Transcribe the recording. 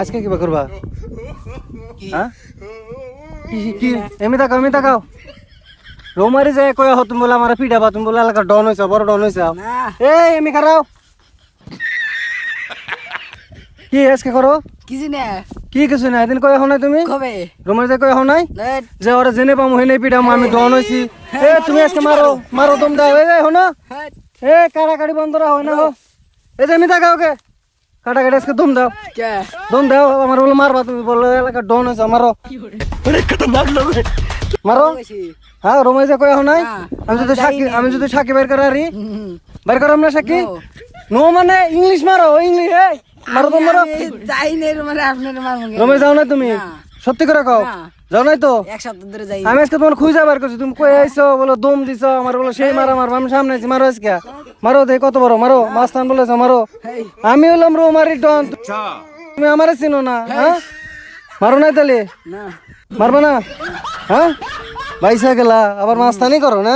আজকে কিবা করবা? হ্যাঁ? কি কি এমনি তাকাও এমনি তাকাও। রৌমারি যায় কয়া হো তুমি বলে আমার পিঠাবা তুমি বলে এলাকার ডন হয়েছে বড় ডন হয়েছে না। এই এমনি খারাও। কি আজকে করো? কিছু না কি কিছু না এদিন কয়া হো নাই তুমি? কবে? রৌমারি যায় কয়া হো নাই? যে ওরা জেনে পামু হেনে পিঠামু আমি ডন হয়েছি এ তুমি আজকে মারো মারো দম দাও। এই যাই হো না এ কাটাকাটি বন্ধ হয় না হো। এই যে এমনি তাকাও কে? কাটাকাটি আজকে দম দাও। কে? দম দাও আমার বলে মারবা তুমি বলো এলাকা ডন হয়েছে মারো। মারো। হ্যাঁ রোমাই যে হো নাই? আমি যদি আমি আমি যদি সাক্ষী বের করে আরি বের করাম না সাক্ষী? নো। মানে ইংলিশ মারো ইংলিশ এই মারো তো মারো। যাই নাই মানে আপনার মারবো রোমাই যাও না তুমি? সত্যি করে কও। যাও নাই তো? এক সপ্তাহ ধরে যাই। আমি আজকে তোমার খুঁজে বার করছি তুমি কই আইছো? বলো দম দিছো আমার বলো সেই মারা মারবো আমি সামনে আছি মারো আজকে। মারো দে কত বড় মারো মাছ টান বলেছ মারো। আমি হলাম রোমারি ডন। তুমি আমারে চিনো না হ্যাঁ? মারো নাই তাহলে? মারবা না? হ্যাঁ? বাইসা গেলা আবার মাছ টানি করো না?